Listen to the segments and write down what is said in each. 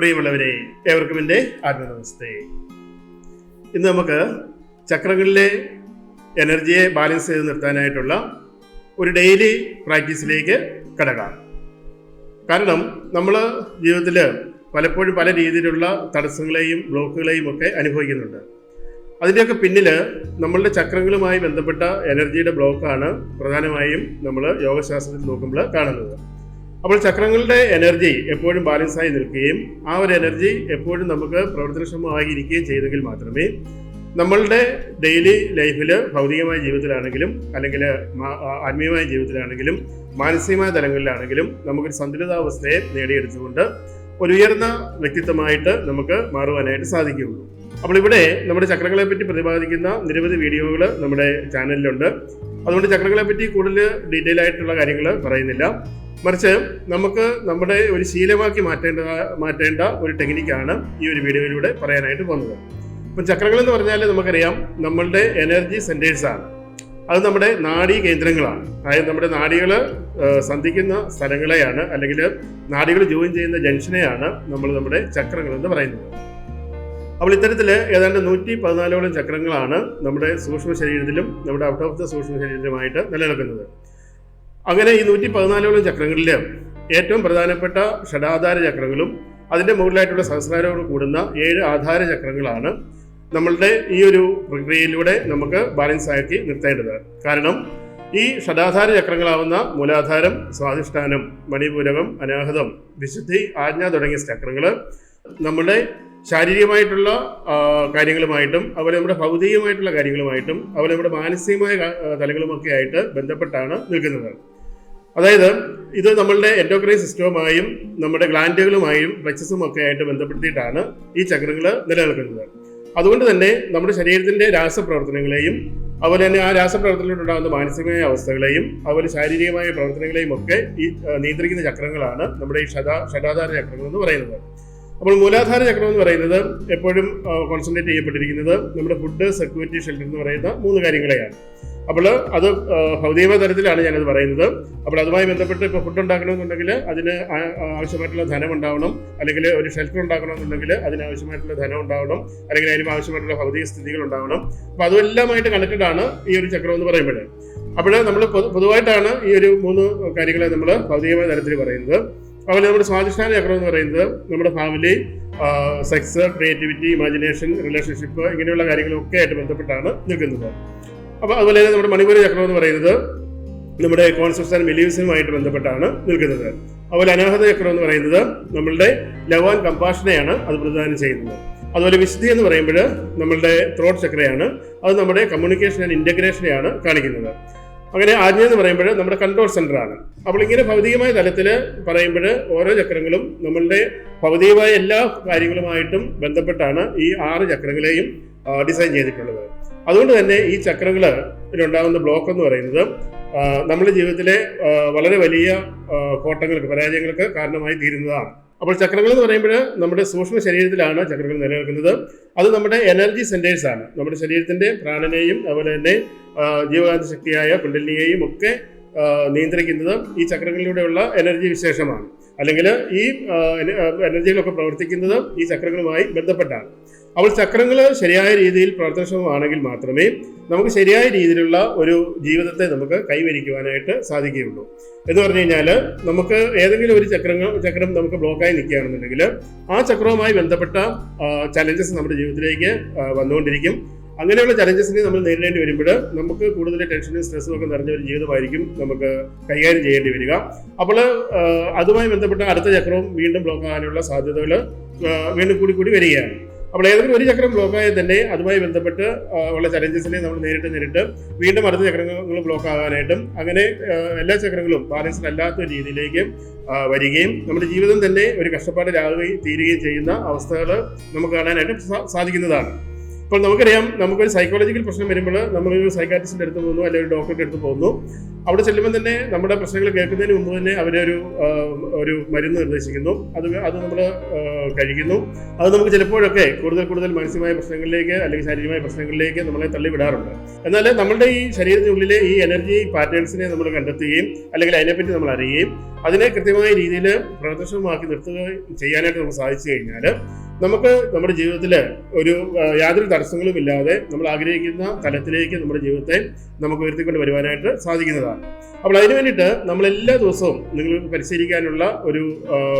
പ്രിയമുള്ളവരെ ഏവർക്കും എന്റെ ആത്മനമസ്തേ. ഇന്ന് നമുക്ക് ചക്രങ്ങളിലെ എനർജിയെ ബാലൻസ് ചെയ്ത് നിർത്താനായിട്ടുള്ള ഒരു ഡെയിലി പ്രാക്ടീസിലേക്ക് കടക്കാം. കാരണം നമ്മൾ ജീവിതത്തിൽ പലപ്പോഴും പല രീതിയിലുള്ള തടസ്സങ്ങളെയും ബ്ലോക്കുകളെയും ഒക്കെ അനുഭവിക്കുന്നുണ്ട്. അതിന്റെയൊക്കെ പിന്നിൽ നമ്മളുടെ ചക്രങ്ങളുമായി ബന്ധപ്പെട്ട എനർജിയുടെ ബ്ലോക്കാണ് പ്രധാനമായും നമ്മൾ യോഗശാസ്ത്രത്തിൽ നോക്കുമ്പോൾ കാണുന്നത്. അപ്പോൾ ചക്രങ്ങളുടെ എനർജി എപ്പോഴും ബാലൻസായി നിൽക്കുകയും ആ ഒരു എനർജി എപ്പോഴും നമുക്ക് പ്രവർത്തനക്ഷമമായിരിക്കുകയും ചെയ്തെങ്കിൽ മാത്രമേ നമ്മളുടെ ഡെയിലി ലൈഫിൽ ഭൗതികമായ ജീവിതത്തിലാണെങ്കിലും അല്ലെങ്കിൽ ആത്മീയമായ ജീവിതത്തിലാണെങ്കിലും മാനസികമായ തലങ്ങളിലാണെങ്കിലും നമുക്കൊരു സന്തുലിതാവസ്ഥയെ നേടിയെടുത്തുകൊണ്ട് ഒരു ഉയർന്ന വ്യക്തിത്വമായിട്ട് നമുക്ക് മാറുവാനായിട്ട് സാധിക്കുകയുള്ളൂ. അപ്പോൾ ഇവിടെ നമ്മുടെ ചക്രങ്ങളെ പറ്റി പ്രതിപാദിക്കുന്ന നിരവധി വീഡിയോകൾ നമ്മുടെ ചാനലിലുണ്ട് അതുകൊണ്ട് ചക്രങ്ങളെ പറ്റി കൂടുതൽ ഡീറ്റെയിൽ ആയിട്ടുള്ള കാര്യങ്ങൾ പറയുന്നില്ല. മറിച്ച് നമുക്ക് നമ്മുടെ ഒരു ശീലമാക്കി മാറ്റേണ്ട മാറ്റേണ്ട ഒരു ടെക്നിക്കാണ് ഈ ഒരു വീഡിയോയിലൂടെ പറയാനായിട്ട് പോകുന്നത്. ഇപ്പം ചക്രങ്ങൾ എന്ന് പറഞ്ഞാൽ നമുക്കറിയാം നമ്മളുടെ എനർജി സെന്റേഴ്സാണ് അത് നമ്മുടെ നാഡി കേന്ദ്രങ്ങളാണ്. അതായത് നമ്മുടെ നാഡികൾ സന്ധിക്കുന്ന സ്ഥലങ്ങളെയാണ് അല്ലെങ്കിൽ നാഡികൾ ജോയിൻ ചെയ്യുന്ന ജംഗ്ഷനെയാണ് നമ്മൾ നമ്മുടെ ചക്രങ്ങൾ എന്ന് പറയുന്നത്. അപ്പോൾ ഇത്തരത്തിൽ ഏതാണ്ട് നൂറ്റി പതിനാലോളം ചക്രങ്ങളാണ് നമ്മുടെ സൂക്ഷ്മ ശരീരത്തിലും നമ്മുടെ ഔട്ട് ഓഫ് ദ സൂക്ഷ്മ ശരീരത്തിലുമായിട്ട് നിലനിൽക്കുന്നത്. അങ്ങനെ ഈ നൂറ്റി പതിനാലോളം ചക്രങ്ങളിൽ ഏറ്റവും പ്രധാനപ്പെട്ട ഷഡാധാര ചക്രങ്ങളും അതിന്റെ മുകളിലായിട്ടുള്ള സഹസ്രാരോട് കൂടുന്ന ഏഴ് ആധാര ചക്രങ്ങളാണ് നമ്മളുടെ ഈ ഒരു പ്രക്രിയയിലൂടെ നമുക്ക് ബാലൻസ് ആക്കി നിർത്തേണ്ടത്. കാരണം ഈ ഷഡാധാര ചക്രങ്ങളാവുന്ന മൂലാധാരം സ്വാധിഷ്ഠാനം മണിപൂരകം അനാഹതം വിശുദ്ധി ആജ്ഞ തുടങ്ങിയ ചക്രങ്ങൾ നമ്മുടെ ശാരീരികമായിട്ടുള്ള കാര്യങ്ങളുമായിട്ടും അതുപോലെ നമ്മുടെ ഭൗതികമായിട്ടുള്ള കാര്യങ്ങളുമായിട്ടും അതുപോലെ നമ്മുടെ മാനസികമായ തലങ്ങളുമൊക്കെ ആയിട്ട് ബന്ധപ്പെട്ടാണ് നിൽക്കുന്നത്. അതായത് ഇത് നമ്മളുടെ എൻഡോക്രൈൻ സിസ്റ്റവുമായും നമ്മുടെ ഗ്ലാൻഡുകളുമായും പ്ലക്സസും ഒക്കെ ആയിട്ട് ബന്ധപ്പെടുത്തിയിട്ടാണ് ഈ ചക്രങ്ങൾ നിലനിൽക്കുന്നത്. അതുകൊണ്ട് തന്നെ നമ്മുടെ ശരീരത്തിന്റെ രാസപ്രവർത്തനങ്ങളെയും അതുപോലെ തന്നെ ആ രാസപ്രവർത്തനത്തിലുണ്ടാകുന്ന മാനസികമായ അവസ്ഥകളെയും അതുപോലെ ശാരീരികമായ പ്രവർത്തനങ്ങളെയും ഒക്കെ ഈ നിയന്ത്രിക്കുന്ന ചക്രങ്ങളാണ് നമ്മുടെ ഈ ഷടാ ഷടാധാര ചക്രങ്ങൾ എന്ന് പറയുന്നത്. അപ്പോൾ മൂലാധാര ചക്രം എന്ന് പറയുന്നത് എപ്പോഴും കോൺസെൻട്രേറ്റ് ചെയ്യപ്പെട്ടിരിക്കുന്നത് നമ്മുടെ ഫുഡ് സെക്യൂരിറ്റി ഷെൽട്ടർ എന്ന് പറയുന്ന മൂന്ന് കാര്യങ്ങളെയാണ്. അപ്പോൾ അത് ഭൗതിക തരത്തിലാണ് ഞാനത് പറയുന്നത്. അപ്പോൾ അതുമായി ബന്ധപ്പെട്ട് ഇപ്പോൾ ഫുഡ് ഉണ്ടാക്കണമെന്നുണ്ടെങ്കിൽ അതിന് ആവശ്യമായിട്ടുള്ള ധനം ഉണ്ടാവണം. അല്ലെങ്കിൽ ഒരു ഷെൽട്ടർ ഉണ്ടാക്കണമെന്നുണ്ടെങ്കിൽ അതിനാവശ്യമായിട്ടുള്ള ധനം ഉണ്ടാവണം. അല്ലെങ്കിൽ അതിന് ആവശ്യമായിട്ടുള്ള ഭൗതിക സ്ഥിതികൾ ഉണ്ടാവണം. അപ്പോൾ അതെല്ലാമായിട്ട് കണക്റ്റഡ് ആണ് ഈ ഒരു ചക്രം എന്ന് പറയുമ്പോൾ. അപ്പോൾ നമ്മൾ പൊതുവായിട്ടാണ് ഈ ഒരു മൂന്ന് കാര്യങ്ങളെ നമ്മൾ ഭൗതികമായ തരത്തിൽ പറയുന്നത്. അതുപോലെ നമ്മുടെ സ്വാധിഷ്ഠാന ചക്രം എന്ന് പറയുന്നത് നമ്മുടെ family sex creativity imagination relationship ഇങ്ങനെയുള്ള കാര്യങ്ങളൊക്കെ ആയിട്ട് ബന്ധപ്പെട്ടാണ് നിൽക്കുന്നത്. അപ്പോൾ അതുപോലെ തന്നെ നമ്മുടെ മണിപൂര ചക്രം എന്ന് പറയുന്നത് നമ്മുടെ കോൺസെപ്റ്റ്സ് ആൻഡ് ബിലീവ്സുമായിട്ട് ബന്ധപ്പെട്ടാണ് നിൽക്കുന്നത്. അതുപോലെ അനാഹത ചക്രം എന്ന് പറയുന്നത് നമ്മളുടെ ലവ് ആൻഡ് കമ്പാഷനെയാണ് അത് പ്രദാനം ചെയ്യുന്നത്. അതുപോലെ വിശുദ്ധി എന്ന് പറയുമ്പോൾ നമ്മളുടെ ത്രോട്ട് ചക്രയാണ്. അത് നമ്മുടെ കമ്മ്യൂണിക്കേഷൻ ആൻഡ് ഇന്റഗ്രേഷനെയാണ് കാണിക്കുന്നത്. അങ്ങനെ ആജ്ഞ എന്ന് പറയുമ്പോൾ നമ്മുടെ കൺട്രോൾ സെന്റർ ആണ്. അപ്പോൾ ഇങ്ങനെ ഭൗതികമായ തലത്തിൽ പറയുമ്പോൾ ഓരോ ചക്രങ്ങളും നമ്മളുടെ ഭൗതികമായ എല്ലാ കാര്യങ്ങളുമായിട്ടും ബന്ധപ്പെട്ടാണ് ഈ ആറ് ചക്രങ്ങളെയും ഡിസൈൻ ചെയ്തിട്ടുള്ളത്. അതുകൊണ്ട് തന്നെ ഈ ചക്രങ്ങളിലുണ്ടാകുന്ന ബ്ലോക്ക് എന്ന് പറയുന്നത് നമ്മുടെ ജീവിതത്തിലെ വളരെ വലിയ കോട്ടങ്ങൾക്ക് പരാജയങ്ങൾക്ക് കാരണമായി തീരുന്നതാണ്. അപ്പോൾ ചക്രങ്ങൾ എന്ന് പറയുമ്പോൾ നമ്മുടെ സൂക്ഷ്മ ശരീരത്തിലാണ് ചക്രങ്ങൾ നിലനിൽക്കുന്നത്. അത് നമ്മുടെ എനർജി സെന്റേഴ്സ് ആണ്. നമ്മുടെ ശരീരത്തിന്റെ പ്രാണനെയും അതുപോലെ തന്നെ ജീവകാന്ത ശക്തിയായ കുണ്ടലിനെയും ഒക്കെ നിയന്ത്രിക്കുന്നത് ഈ ചക്രങ്ങളിലൂടെയുള്ള എനർജി വിശേഷമാണ്. അല്ലെങ്കിൽ ഈ എനർജികളൊക്കെ പ്രവർത്തിക്കുന്നത് ഈ ചക്രങ്ങളുമായി ബന്ധപ്പെട്ടാണ്. അപ്പോൾ ചക്രങ്ങൾ ശരിയായ രീതിയിൽ പ്രവർത്തനക്ഷമമാണെങ്കിൽ മാത്രമേ നമുക്ക് ശരിയായ രീതിയിലുള്ള ഒരു ജീവിതത്തെ നമുക്ക് കൈവരിക്കുവാനായിട്ട് സാധിക്കുകയുള്ളൂ. എന്ന് പറഞ്ഞു കഴിഞ്ഞാൽ നമുക്ക് ഏതെങ്കിലും ഒരു ചക്രങ്ങൾ ചക്രം നമുക്ക് ബ്ലോക്കായി നിൽക്കുകയാണെന്നുണ്ടെങ്കിൽ ആ ചക്രവുമായി ബന്ധപ്പെട്ട ചലഞ്ചസ് നമ്മുടെ ജീവിതത്തിലേക്ക് വന്നുകൊണ്ടിരിക്കും. അങ്ങനെയുള്ള ചലഞ്ചസിനെ നമ്മൾ നേരിടേണ്ടി വരുമ്പോൾ നമുക്ക് കൂടുതൽ ടെൻഷനും സ്ട്രെസ്സും ഒക്കെ നിറഞ്ഞ ഒരു ജീവിതമായിരിക്കും നമുക്ക് കൈകാര്യം ചെയ്യേണ്ടി വരിക. അപ്പോൾ അതുമായി ബന്ധപ്പെട്ട അടുത്ത ചക്രവും വീണ്ടും ബ്ലോക്ക് ആകാനുള്ള സാധ്യതകൾ വീണ്ടും കൂടി കൂടി വരികയാണ്. അപ്പോൾ ഏതെങ്കിലും ഒരു ചക്രം ബ്ലോക്കായാൽ തന്നെ അതുമായി ബന്ധപ്പെട്ട് ഉള്ള ചലഞ്ചസിനെ നമ്മൾ നേരിട്ട് നേരിട്ട് വീണ്ടും അടുത്ത ചക്രങ്ങൾ ബ്ലോക്ക് ആകാനായിട്ടും അങ്ങനെ എല്ലാ ചക്രങ്ങളും ബാലൻസ്ഡ് അല്ലാത്ത രീതിയിലേക്ക് വരികയും നമ്മുടെ ജീവിതം തന്നെ ഒരു കഷ്ടപ്പാടിലാകുകയും തീരുകയും ചെയ്യുന്ന അവസ്ഥകൾ നമുക്ക് കാണാനായിട്ട് സാധിക്കുന്നതാണ്. അപ്പോൾ നമുക്കറിയാം നമുക്കൊരു സൈക്കോളജിക്കൽ പ്രശ്നം വരുമ്പോൾ നമ്മൾ ഒരു സൈക്കാട്രിസ്റ്റിന്റെ അടുത്ത് പോകുന്നു അല്ലെങ്കിൽ ഒരു ഡോക്ടറുടെ അടുത്ത് പോകുന്നു. അവിടെ ചെല്ലുമ്പോൾ തന്നെ നമ്മുടെ പ്രശ്നങ്ങൾ കേൾക്കുന്നതിന് മുമ്പ് തന്നെ അവരൊരു ഒരു മരുന്ന് നിർദ്ദേശിക്കുന്നു. അത് അത് നമ്മൾ കഴിക്കുന്നു. അത് നമുക്ക് ചിലപ്പോഴൊക്കെ കൂടുതൽ കൂടുതൽ മാനസികമായ പ്രശ്നങ്ങളിലേക്ക് അല്ലെങ്കിൽ ശാരീരികമായ പ്രശ്നങ്ങളിലേക്ക് നമ്മളെ തള്ളിവിടാറുണ്ട്. എന്നാൽ നമ്മളുടെ ഈ ശരീരത്തിനുള്ളിലെ ഈ എനർജി പാറ്റേൺസിനെ നമ്മൾ കണ്ടെത്തുകയും അല്ലെങ്കിൽ അതിനെപ്പറ്റി നമ്മൾ അറിയുകയും അതിനെ കൃത്യമായ രീതിയിൽ പ്രദർശനമാക്കി നിർത്തുകയും ചെയ്യാനായിട്ട് നമുക്ക് സാധിച്ചു കഴിഞ്ഞാൽ നമുക്ക് നമ്മുടെ ജീവിതത്തിൽ ഒരു യാതൊരു തടസ്സങ്ങളും ഇല്ലാതെ നമ്മൾ ആഗ്രഹിക്കുന്ന തലത്തിലേക്ക് നമ്മുടെ ജീവിതത്തെ നമുക്ക് ഉയർത്തിക്കൊണ്ട് വരുവാനായിട്ട് സാധിക്കുന്നതാണ്. അപ്പോൾ അതിന് വേണ്ടിയിട്ട് നമ്മൾ എല്ലാ ദിവസവും നിങ്ങൾ പരിശീലിക്കാനുള്ള ഒരു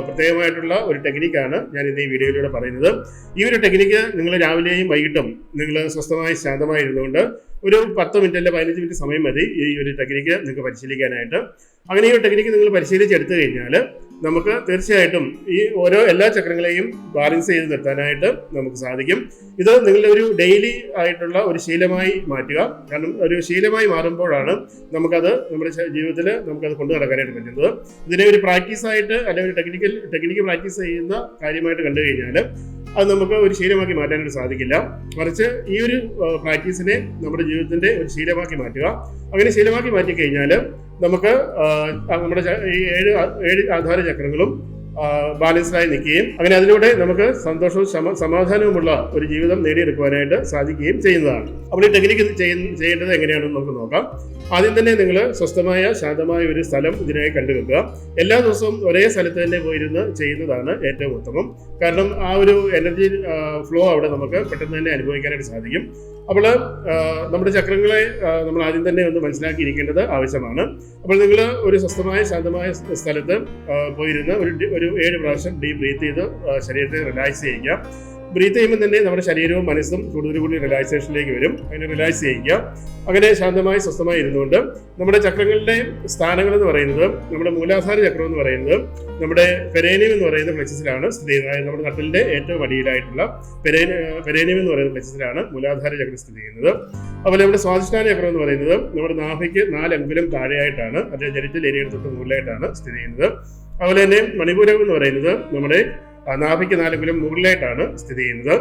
പ്രത്യേകമായിട്ടുള്ള ഒരു ടെക്നിക്കാണ് ഞാൻ ഇന്ന് ഈ വീഡിയോയിലൂടെ പറയുന്നത്. ഈ ഒരു ടെക്നിക്ക് നിങ്ങൾ രാവിലെയും വൈകിട്ടും നിങ്ങൾ സ്വസ്ഥമായി ശാന്തമായി ഇരുന്നുകൊണ്ട് ഒരു പത്ത് മിനിറ്റ് അല്ലെങ്കിൽ പതിനഞ്ച് മിനിറ്റ് സമയം മതി ഈ ഒരു ടെക്നിക്ക് നിങ്ങൾക്ക് പരിശീലിക്കാനായിട്ട്. അങ്ങനെ ഈ ഒരു ടെക്നിക്ക് നിങ്ങൾ പരിശീലിച്ചെടുത്തു കഴിഞ്ഞാൽ നമുക്ക് തീർച്ചയായിട്ടും ഈ ഓരോ എല്ലാ ചക്രങ്ങളെയും ബാലൻസ് ചെയ്ത് നിർത്താനായിട്ട് നമുക്ക് സാധിക്കും. ഇത് നിങ്ങളുടെ ഒരു ഡെയിലി ആയിട്ടുള്ള ഒരു ശീലമായി മാറ്റുക. കാരണം ഒരു ശീലമായി മാറുമ്പോഴാണ് നമുക്കത് നമ്മുടെ ജീവിതത്തിൽ നമുക്കത് കൊണ്ടു നടക്കാനായിട്ട് പറ്റുന്നത്. ഇതിനെ ഒരു പ്രാക്ടീസായിട്ട് അല്ലെങ്കിൽ ഒരു ടെക്നിക്കൽ ടെക്നിക്കൽ പ്രാക്ടീസ് ചെയ്യുന്ന കാര്യമായിട്ട് കണ്ടു കഴിഞ്ഞാൽ അത് നമുക്ക് ഒരു ശീലമാക്കി മാറ്റാനായിട്ട് സാധിക്കില്ല. മറിച്ച് ഈ ഒരു പ്രാക്ടീസിനെ നമ്മുടെ ജീവിതത്തിന്റെ ഒരു ശീലമാക്കി മാറ്റുക. അങ്ങനെ ശീലമാക്കി മാറ്റി നമുക്ക് നമ്മുടെ ഈ ഏഴ് ഏഴ് ആധാര ചക്രങ്ങളും ബാലൻസ്ഡായി നിൽക്കുകയും അങ്ങനെ അതിലൂടെ നമുക്ക് സന്തോഷവും സമാധാനവുമുള്ള ഒരു ജീവിതം നേടിയെടുക്കുവാനായിട്ട് സാധിക്കുകയും ചെയ്യുന്നതാണ്. അപ്പോൾ ഈ ടെക്നിക്ക് ചെയ്യേണ്ടത് എങ്ങനെയാണെന്ന് നമുക്ക് നോക്കാം. ആദ്യം തന്നെ നിങ്ങൾ സ്വസ്ഥമായ ശാന്തമായ ഒരു സ്ഥലം ഇതിനായി കണ്ടുവെക്കുക. എല്ലാ ദിവസവും ഒരേ സ്ഥലത്ത് തന്നെ പോയിരുന്ന് ചെയ്യുന്നതാണ് ഏറ്റവും ഉത്തമം. കാരണം ആ ഒരു എനർജി ഫ്ലോ അവിടെ നമുക്ക് പെട്ടെന്ന് തന്നെ അനുഭവിക്കാനായിട്ട് സാധിക്കും. അപ്പോൾ നമ്മുടെ ചക്രങ്ങളെ നമ്മൾ ആദ്യം തന്നെ ഒന്ന് മനസ്സിലാക്കിയിരിക്കേണ്ടത് ആവശ്യമാണ്. അപ്പോൾ നിങ്ങൾ ഒരു സ്വസ്ഥമായ ശാന്തമായ സ്ഥലത്ത് പോയിരുന്ന് ഒരു ഒരു ഏഴ് പ്രാവശ്യം ഡീപ് ബ്രീത്ത് ചെയ്ത് ശരീരത്തെ റിലാക്സ് ചെയ്യുക. ബ്രീത്ത് ചെയ്യുമ്പോൾ തന്നെ നമ്മുടെ ശരീരവും മനസ്സും കൂടുതൽ കൂടുതൽ റിലാക്സേഷനിലേക്ക് വരും. അതിനെ റിലാക്സ് ചെയ്യിക്കുക അങ്ങനെ ശാന്തമായി സ്വസ്ഥമായി ഇരുന്നുകൊണ്ട് നമ്മുടെ ചക്രങ്ങളുടെ സ്ഥാനങ്ങൾ എന്ന് പറയുന്നത് നമ്മുടെ മൂലാധാര ചക്രം എന്ന് പറയുന്നത് നമ്മുടെ പെരേനിയം എന്ന് പറയുന്ന പ്ലക്സസിലാണ് സ്ഥിതി ചെയ്യുന്നത്. അതായത് നമ്മുടെ നട്ടിലിന്റെ ഏറ്റവും അടിയിലായിട്ടുള്ള പെരേന പെരേനിയം എന്ന് പറയുന്ന പ്ലക്സസിലാണ് മൂലാധാര ചക്രം സ്ഥിതി ചെയ്യുന്നത്. അതുപോലെ നമ്മുടെ സ്വാധിഷ്ഠാന ചക്രം എന്ന് പറയുന്നത് നമ്മുടെ നാഭിക്ക് നാല് അങ്കുലം താഴെയായിട്ടാണ് അതിന്റെ ജനിറ്റൽ ഏരിയയുടെ തൊട്ട് മുകളിലായിട്ടാണ് സ്ഥിതി ചെയ്യുന്നത്. അതുപോലെ തന്നെ മണിപൂരം എന്ന് പറയുന്നത് നമ്മുടെ നാഭിക്ക് നാലെങ്കിലും മുകളിലായിട്ടാണ് സ്ഥിതി ചെയ്യുന്നത്.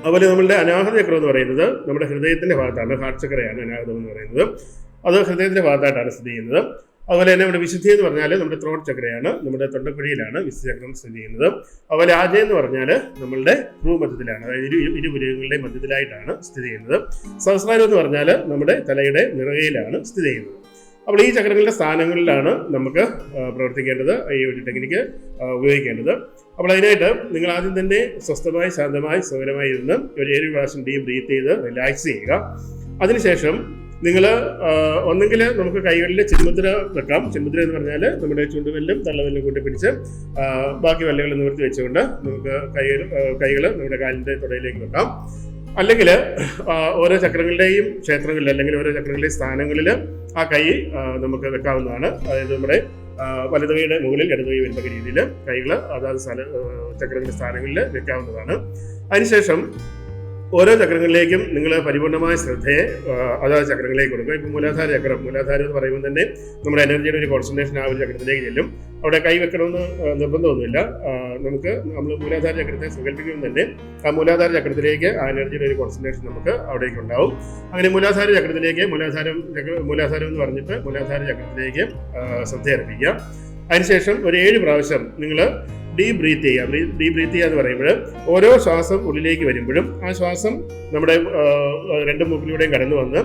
അതുപോലെ നമ്മളുടെ അനാഹത ചക്രം എന്ന് പറയുന്നത് നമ്മുടെ ഹൃദയത്തിന്റെ ഭാഗത്താണ് ഹാർട്ട് ചക്രയാണ് അനാഹതം എന്ന് പറയുന്നത്. അത് ഹൃദയത്തിന്റെ ഭാഗത്തായിട്ടാണ് സ്ഥിതി ചെയ്യുന്നത്. അതുപോലെ തന്നെ നമ്മുടെ വിശുദ്ധി എന്ന് പറഞ്ഞാൽ നമ്മുടെ ത്രോട്ട് ചക്രയാണ് നമ്മുടെ തൊണ്ടക്കുഴിയിലാണ് വിശുദ്ധ ചക്രം സ്ഥിതി ചെയ്യുന്നത്. അതുപോലെ ആജയം എന്ന് പറഞ്ഞാൽ നമ്മളുടെ ഭൂമധ്യത്തിലാണ് അതായത് ഇരു ഇരുപുരങ്ങളുടെ മധ്യത്തിലായിട്ടാണ് സ്ഥിതി ചെയ്യുന്നത്. സഹസ്രാരം എന്ന് പറഞ്ഞാൽ നമ്മുടെ തലയുടെ നിറകയിലാണ് സ്ഥിതി ചെയ്യുന്നത്. അപ്പോൾ ഈ ചക്രങ്ങളുടെ സ്ഥാനങ്ങളിലാണ് നമുക്ക് പ്രവർത്തിക്കേണ്ടത് ഈ ഒരു ടെക്നിക്ക് ഉപയോഗിക്കേണ്ടത്. അപ്പോൾ അതിനായിട്ട് നിങ്ങൾ ആദ്യം തന്നെ സ്വസ്ഥമായി ശാന്തമായി സുഖകരമായി ഇരുന്ന് ഒരു ഏഴ് പ്രാവശ്യം ഡീപ് ബ്രീത്ത് ചെയ്ത് റിലാക്സ് ചെയ്യുക. അതിനുശേഷം നിങ്ങൾ ഒന്നെങ്കിൽ നമുക്ക് കൈകളിൽ ചിന്മുദ്ര വെക്കാം. ചിന്മുദ്ര എന്ന് പറഞ്ഞാൽ നമ്മുടെ ചുണ്ടുവെല്ലും തള്ളവെല്ലും കൂട്ടി പിടിച്ച് ബാക്കി വല്ലുകൾ നിവർത്തി വെച്ചുകൊണ്ട് നമുക്ക് കൈകൾ കൈകൾ നമ്മുടെ കാലിന്റെ തുടയിലേക്ക് വെക്കാം. അല്ലെങ്കിൽ ഓരോ ചക്രങ്ങളുടെയും ക്ഷേത്രങ്ങളിൽ അല്ലെങ്കിൽ ഓരോ ചക്രങ്ങളുടെയും സ്ഥാനങ്ങളിൽ ആ കൈ നമുക്ക് വെക്കാവുന്നതാണ്. അതായത് നമ്മുടെ വലതുകൈയുടെ മുകളിൽ ഇടതുകൈ വരുന്ന രീതിയിൽ കൈകൾ അതാത് സ്ഥല ചക്രങ്ങളുടെ സ്ഥാനങ്ങളിൽ വെക്കാവുന്നതാണ്. അതിനുശേഷം ഓരോ ചക്രങ്ങളിലേക്കും നിങ്ങൾ പരിപൂർണമായ ശ്രദ്ധയെ അതാ ചക്രങ്ങളിലേക്ക് കൊടുക്കുക. ഇപ്പം മൂലാധാര ചക്രം മൂലാധാരം എന്ന് പറയുമ്പോൾ തന്നെ നമ്മുടെ എനർജിയുടെ ഒരു കോൺസെൻട്രേഷൻ ആ ഒരു ചക്രത്തിലേക്ക് ചെല്ലും. അവിടെ കൈവെക്കണമെന്ന് നിർബന്ധമൊന്നുമില്ല. നമുക്ക് നമ്മൾ മൂലാധാര ചക്രത്തെ സങ്കല്പിക്കുമ്പോൾ തന്നെ ആ മൂലാധാര ചക്രത്തിലേക്ക് ആ എനർജിയുടെ ഒരു കോൺസെൻട്രേഷൻ നമുക്ക് അവിടേക്ക് ഉണ്ടാവും. അങ്ങനെ മൂലാധാര ചക്രത്തിലേക്ക് മൂലാധാരം ചക്ര മൂലാധാരം എന്ന് പറഞ്ഞിട്ട് മൂലാധാര ചക്രത്തിലേക്ക് ശ്രദ്ധയർപ്പിക്കുക. അതിനുശേഷം ഒരു ഏഴ് പ്രാവശ്യം നിങ്ങൾ ഡീപ് ബ്രീത്ത് ചെയ്യുക. ഡീപ് ബ്രീത്ത് ചെയ്യുക എന്ന് പറയുമ്പോൾ ഓരോ ശ്വാസം ഉള്ളിലേക്ക് വരുമ്പോഴും ആ ശ്വാസം നമ്മുടെ രണ്ട് മൂക്കിലൂടെയും കടന്നു വന്ന്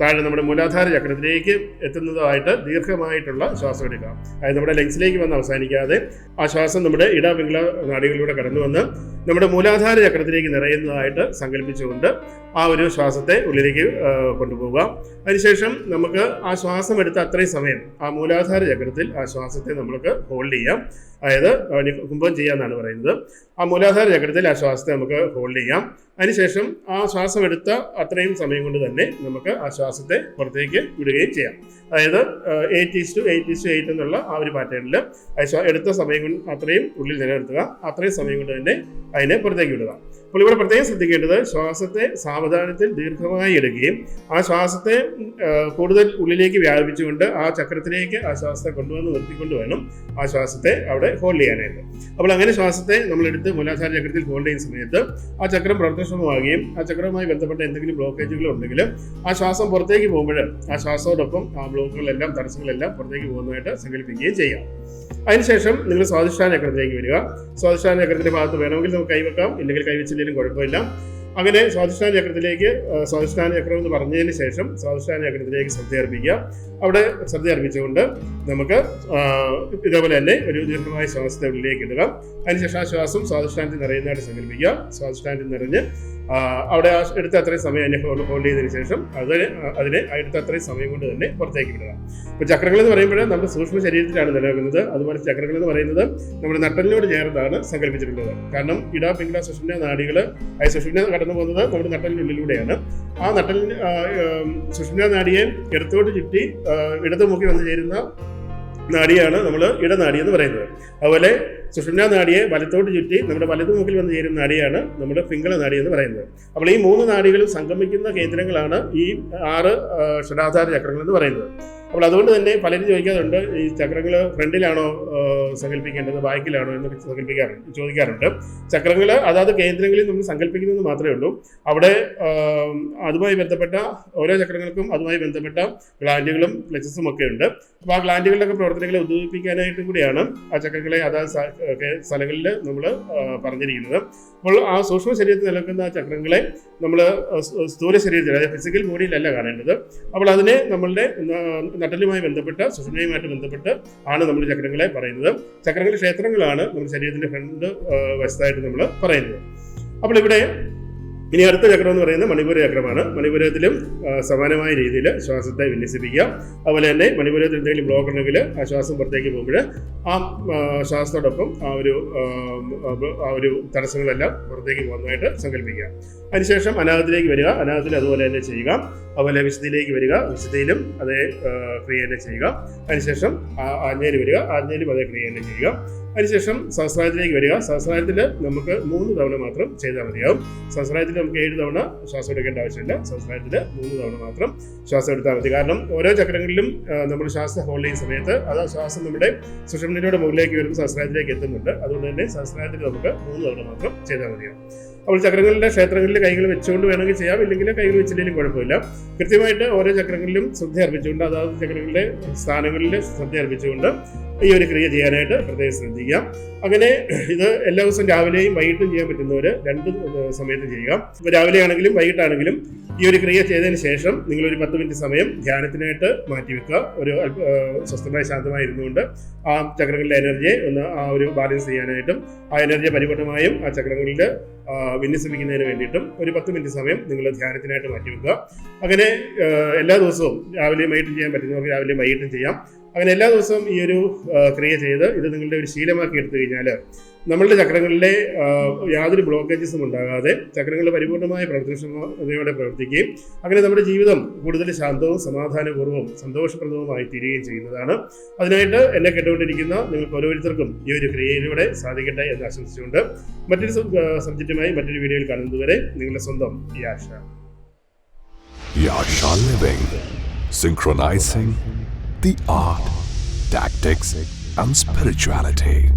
താഴെ നമ്മുടെ മൂലാധാര ചക്രത്തിലേക്ക് എത്തുന്നതായിട്ട് ദീർഘമായിട്ടുള്ള ശ്വാസം എടുക്കുക. അതായത് നമ്മുടെ ലങ്സിലേക്ക് വന്ന് അവസാനിക്കാതെ ആ ശ്വാസം നമ്മുടെ ഇടപിംഗള നാടികളിലൂടെ കടന്നു വന്ന് നമ്മുടെ മൂലാധാര ചക്രത്തിലേക്ക് നിറയുന്നതായിട്ട് സങ്കല്പിച്ചുകൊണ്ട് ആ ഒരു ശ്വാസത്തെ ഉള്ളിലേക്ക് കൊണ്ടുപോവുക. അതിനുശേഷം നമുക്ക് ആ ശ്വാസം എടുത്ത അത്രയും സമയം ആ മൂലാധാര ചക്രത്തിൽ ആ ശ്വാസത്തെ നമ്മൾക്ക് ഹോൾഡ് ചെയ്യാം. അതായത് കുംഭം ചെയ്യാന്നാണ് പറയുന്നത്. ആ മൂലാധാര ചക്രത്തിൽ ആ ശ്വാസത്തെ നമുക്ക് ഹോൾഡ് ചെയ്യാം. അതിനുശേഷം ആ ശ്വാസം എടുത്ത അത്രയും സമയം കൊണ്ട് തന്നെ നമുക്ക് ആ ശ്വാസത്തെ പുറത്തേക്ക് വിടുകയും ചെയ്യാം. അതായത് eight is to eight is to eight എന്നുള്ള ആ ഒരു പാറ്റേണിൽ എടുത്ത സമയം കൊണ്ട് അത്രയും ഉള്ളിൽ നിലനിർത്തുക അത്രയും സമയം കൊണ്ട് തന്നെ അതിനെ പുറത്തേക്ക് വിടുക. അപ്പോൾ ഇവിടെ പ്രത്യേകം ശ്രദ്ധിക്കേണ്ടത് ശ്വാസത്തെ സാവധാനത്തിൽ ദീർഘമായി എടുക്കുകയും ആ ശ്വാസത്തെ കൂടുതൽ ഉള്ളിലേക്ക് വ്യാപിച്ചുകൊണ്ട് ആ ചക്രത്തിലേക്ക് ആ ശ്വാസത്തെ കൊണ്ടുവന്ന് നിർത്തിക്കൊണ്ട് വേണം ആ ശ്വാസത്തെ അവിടെ ഹോൾഡ് ചെയ്യാനായിട്ട്. അപ്പോൾ അങ്ങനെ ശ്വാസത്തെ നമ്മളെടുത്ത് മൂലാധാര ചക്രത്തിൽ ഹോൾഡ് ചെയ്യുന്ന സമയത്ത് ആ ചക്രം പ്രവർത്തനക്ഷമമാകുകയും ആ ചക്രവുമായി ബന്ധപ്പെട്ട എന്തെങ്കിലും ബ്ലോക്കേജുകൾ ഉണ്ടെങ്കിൽ ആ ശ്വാസം പുറത്തേക്ക് പോകുമ്പോൾ ആ ശ്വാസത്തോടൊപ്പം ആ ബ്ലോക്കുകളെല്ലാം തടസ്സങ്ങളെല്ലാം പുറത്തേക്ക് പോകുന്നതായിട്ട് സങ്കല്പിക്കുകയും ചെയ്യാം. അതിനുശേഷം നിങ്ങൾ സ്വാധിഷ്ഠാന ചക്രത്തിലേക്ക് വരിക. സ്വാധിഷ്ഠാന ചക്രത്തിന്റെ ഭാഗത്ത് വേണമെങ്കിൽ നമുക്ക് കൈവെക്കാം. ഇല്ലെങ്കിൽ കൈവച്ചില്ലെങ്കിലും കുഴപ്പമില്ല. അങ്ങനെ സ്വാധിഷ്ഠാന ചക്രത്തിലേക്ക് സ്വാധിഷ്ഠാന ചക്രം എന്ന് പറഞ്ഞതിന് ശേഷം സ്വാധിഷ്ഠാന ചക്രത്തിലേക്ക് ശ്രദ്ധ അർപ്പിക്കുക. അവിടെ ശ്രദ്ധ അർപ്പിച്ചുകൊണ്ട് നമുക്ക് ഇതേപോലെ തന്നെ ഒരു ദീർഘമായ ശ്വാസത്തെ ഉള്ളിലേക്ക് ഇടുക. അതിനുശേഷം ആ ശ്വാസം സ്വാധിഷ്ഠാനത്തിൽ നിറയുന്നതായിട്ട് സങ്കല്പിക്കുക. സ്വാധിഷ്ഠാനത്തിൽ നിറഞ്ഞ് അവിടെ എടുത്ത അത്രയും സമയം അതിനെ ഹോൾഡ് ചെയ്തതിന് ശേഷം അതിനെ അതിനെ എടുത്ത അത്രയും സമയം കൊണ്ട് തന്നെ പുറത്തേക്ക് വിടുക. ഇപ്പോൾ ചക്രങ്ങൾ എന്ന് പറയുമ്പോൾ നമ്മുടെ സൂക്ഷ്മ ശരീരത്തിലാണ് നിലനിൽക്കുന്നത്. അതുപോലെ ചക്രങ്ങൾ എന്ന് പറയുന്നത് നമ്മുടെ നട്ടലിനോട് ചേർന്നാണ് സങ്കല്പിച്ചിട്ടുള്ളത്. കാരണം ഇട പിംഗള സുഷുമ്ന നാടികൾ സുഷുമ്ന കടന്നു പോകുന്നത് നമ്മുടെ നട്ടലിനുള്ളിലൂടെയാണ്. ആ നട്ടലിന് സുഷുമ്ന നാടിയെ ഇടത്തോട്ട് ചുറ്റി ഇടത് വന്നു ചേരുന്ന നാടിയാണ് നമ്മൾ ഇടനാടി എന്ന് പറയുന്നത്. അതുപോലെ സുഷുമ്ന നാടിയെ വലത്തോട്ട് ചുറ്റി നമ്മുടെ വലതു മുക്കിൽ വന്ന് ചേരുന്ന നാടിയാണ് നമ്മുടെ പിങ്കള നാടി എന്ന് പറയുന്നത്. അപ്പോൾ ഈ മൂന്ന് നാടികളും സംഗമിക്കുന്ന കേന്ദ്രങ്ങളാണ് ഈ ആറ് ഷഡാധാര ചക്രങ്ങൾ എന്ന് പറയുന്നത്. അപ്പോൾ അതുകൊണ്ട് തന്നെ പലരും ചോദിക്കാറുണ്ട് ഈ ചക്രങ്ങൾ ഫ്രണ്ടിലാണോ സങ്കല്പിക്കേണ്ടത് ബാക്കിലാണോ എന്നൊക്കെ സങ്കല്പിക്കാറുണ്ട് ചോദിക്കാറുണ്ട്. ചക്രങ്ങൾ അതാത് കേന്ദ്രങ്ങളിൽ നമ്മൾ സങ്കല്പിക്കുന്നത് മാത്രമേ ഉള്ളൂ. അവിടെ അതുമായി ബന്ധപ്പെട്ട ഓരോ ചക്രങ്ങൾക്കും അതുമായി ബന്ധപ്പെട്ട ഗ്ലാൻഡുകളും പ്ലച്ചസും ഒക്കെ ഉണ്ട്. അപ്പോൾ ആ ഗ്ലാൻഡുകളിലൊക്കെ പ്രവർത്തനങ്ങളെ ഉദ്ദേശിപ്പിക്കാനായിട്ടും കൂടിയാണ് ആ ചക്രങ്ങളെ അതാത് സ്ഥലങ്ങളിൽ നമ്മൾ പറഞ്ഞിരിക്കുന്നത്. അപ്പോൾ ആ സൂക്ഷ്മ ശരീരത്തിൽ നിലനിൽക്കുന്ന ആ ചക്രങ്ങളെ നമ്മൾ സ്ഥൂല ശരീരത്തിൽ അതായത് ഫിസിക്കൽ ബോഡിയിലല്ല കാണേണ്ടത്. അപ്പോൾ അതിനെ നമ്മളുടെ നട്ടലുമായി ബന്ധപ്പെട്ട് സുഷമയുമായിട്ട് ബന്ധപ്പെട്ട് ആണ് നമ്മൾ ചക്രങ്ങളെ പറയുന്നത്. ചക്രങ്ങൾ ക്ഷേത്രങ്ങളാണ് നമ്മുടെ ശരീരത്തിന്റെ ഫ്രണ്ട് വശത്തായിട്ട് നമ്മൾ പറയുന്നത്. അപ്പോൾ ഇവിടെ ഇനി അടുത്ത ചക്രം എന്ന് പറയുന്നത് മണിപൂര ചക്രമാണ്. മണിപുരത്തിലും സമാനമായ രീതിയിൽ ശ്വാസത്തെ വിന്യസിപ്പിക്കുക. അതുപോലെ തന്നെ മണിപുരത്തിൽ എന്തെങ്കിലും ബ്ലോക്ക് ഉണ്ടെങ്കിൽ ആ ശ്വാസം പുറത്തേക്ക് പോകുമ്പോൾ ആ ശ്വാസത്തോടൊപ്പം ആ ഒരു ആ ഒരു തടസ്സങ്ങളെല്ലാം പുറത്തേക്ക് പോകുന്നതായിട്ട് സങ്കല്പിക്കുക. അതിനുശേഷം അനാഥത്തിലേക്ക് വരിക. അനാഥത്തിൽ അതുപോലെ തന്നെ ചെയ്യുക. അതുപോലെ വിശുദ്ധിയിലേക്ക് വരിക വിശുദ്ധിയിലും അതേ ക്രിയ ചെയ്യുക. അതിനുശേഷം ആജ്ഞയിൽ വരിക ആജ്ഞയിലും അതേ ക്രിയ ചെയ്യുക. അതിനുശേഷം സഹസ്രായത്തിലേക്ക് വരിക. സഹസ്രായത്തിൽ നമുക്ക് മൂന്ന് തവണ മാത്രം ചെയ്താൽ മതിയാവും. സഹസ്രായത്തിൽ നമുക്ക് ഏഴ് തവണ ശ്വാസം എടുക്കേണ്ട ആവശ്യമില്ല. സഹസ്രായത്തിൽ മൂന്ന് തവണ മാത്രം ശ്വാസം എടുത്താൽ മതി. കാരണം ഓരോ ചക്രങ്ങളിലും നമ്മൾ ശ്വാസം ഹോൾഡ് ചെയ്യുന്ന സമയത്ത് അത് ശ്വാസം നമ്മുടെ സുഷമനയുടെ മുകളിലേക്ക് വരുമ്പോൾ സഹസ്രായത്തിലേക്ക് എത്തുന്നുണ്ട്. അതുകൊണ്ട് തന്നെ സഹസ്രായത്തിൽ നമുക്ക് മൂന്ന് തവണ മാത്രം ചെയ്താൽ മതിയാവും. അപ്പോൾ ചക്രങ്ങളുടെ ക്ഷേത്രങ്ങളിൽ കൈകൾ വെച്ചുകൊണ്ട് വേണമെങ്കിൽ ചെയ്യാം. ഇല്ലെങ്കിൽ കൈകൾ വെച്ചില്ലെങ്കിലും കുഴപ്പമില്ല. കൃത്യമായിട്ട് ഓരോ ചക്രങ്ങളിലും ശ്രദ്ധ അർപ്പിച്ചുകൊണ്ട് അതാത് ചക്രങ്ങളുടെ സ്ഥാനങ്ങളിൽ ശ്രദ്ധ അർപ്പിച്ചുകൊണ്ട് ഈ ഒരു ക്രിയ ചെയ്യാനായിട്ട് പ്രത്യേകം ശ്രദ്ധിക്കാം. അങ്ങനെ ഇത് എല്ലാ ദിവസവും രാവിലെയും വൈകിട്ടും ചെയ്യാൻ പറ്റുന്നവർ രണ്ട് സമയത്ത് ചെയ്യുക. രാവിലെ ആണെങ്കിലും വൈകിട്ടാണെങ്കിലും ഈ ഒരു ക്രിയ ചെയ്തതിന് ശേഷം നിങ്ങൾ ഒരു പത്ത് മിനിറ്റ് സമയം ധ്യാനത്തിനായിട്ട് മാറ്റിവെക്കുക ഒരു സ്വസ്ഥമായി ശാന്തമായി ഇരുന്നുകൊണ്ട് ആ ചക്രങ്ങളിലെ എനർജിയെ ഒന്ന് ആ ഒരു ബാലൻസ് ചെയ്യാനായിട്ടും ആ എനർജിയെ പരിപൂർണമായും ആ ചക്രങ്ങളിൽ വിന്യസിപ്പിക്കുന്നതിന് വേണ്ടിയിട്ടും ഒരു പത്ത് മിനിറ്റ് സമയം നിങ്ങൾ ധ്യാനത്തിനായിട്ട് മാറ്റിവെക്കുക അങ്ങനെ എല്ലാ ദിവസവും രാവിലെയും വൈകിട്ടും ചെയ്യാൻ പറ്റുന്നവർക്ക് രാവിലെയും വൈകിട്ടും ചെയ്യാം. അങ്ങനെ എല്ലാ ദിവസവും ഈ ഒരു ക്രിയ ചെയ്ത് ഇത് നിങ്ങളുടെ ഒരു ശീലമാക്കി എടുത്തു കഴിഞ്ഞാൽ നമ്മളുടെ ചക്രങ്ങളിലെ യാതൊരു ബ്ലോക്കേജസും ഉണ്ടാകാതെ ചക്രങ്ങൾ പരിപൂർണമായ പ്രവർത്തനക്ഷമതയോടെ പ്രവർത്തിക്കുകയും അങ്ങനെ നമ്മുടെ ജീവിതം കൂടുതൽ ശാന്തവും സമാധാനപൂർവവും സന്തോഷപ്രദവുമായി തീരുകയും ചെയ്യുന്നതാണ്. അതിനായിട്ട് എന്നെ കേട്ടുകൊണ്ടിരിക്കുന്ന നിങ്ങൾക്ക് ഓരോരുത്തർക്കും ഈ ഒരു ക്രിയയിലൂടെ സാധിക്കട്ടെ എന്ന് ആശംസിച്ചുകൊണ്ട് മറ്റൊരു സബ്- സബ്ജക്റ്റുമായി മറ്റൊരു വീഡിയോയിൽ കാണുന്നതുവരെ നിങ്ങളുടെ സ്വന്തം Yasha. Yasha the art, tactics, and spirituality.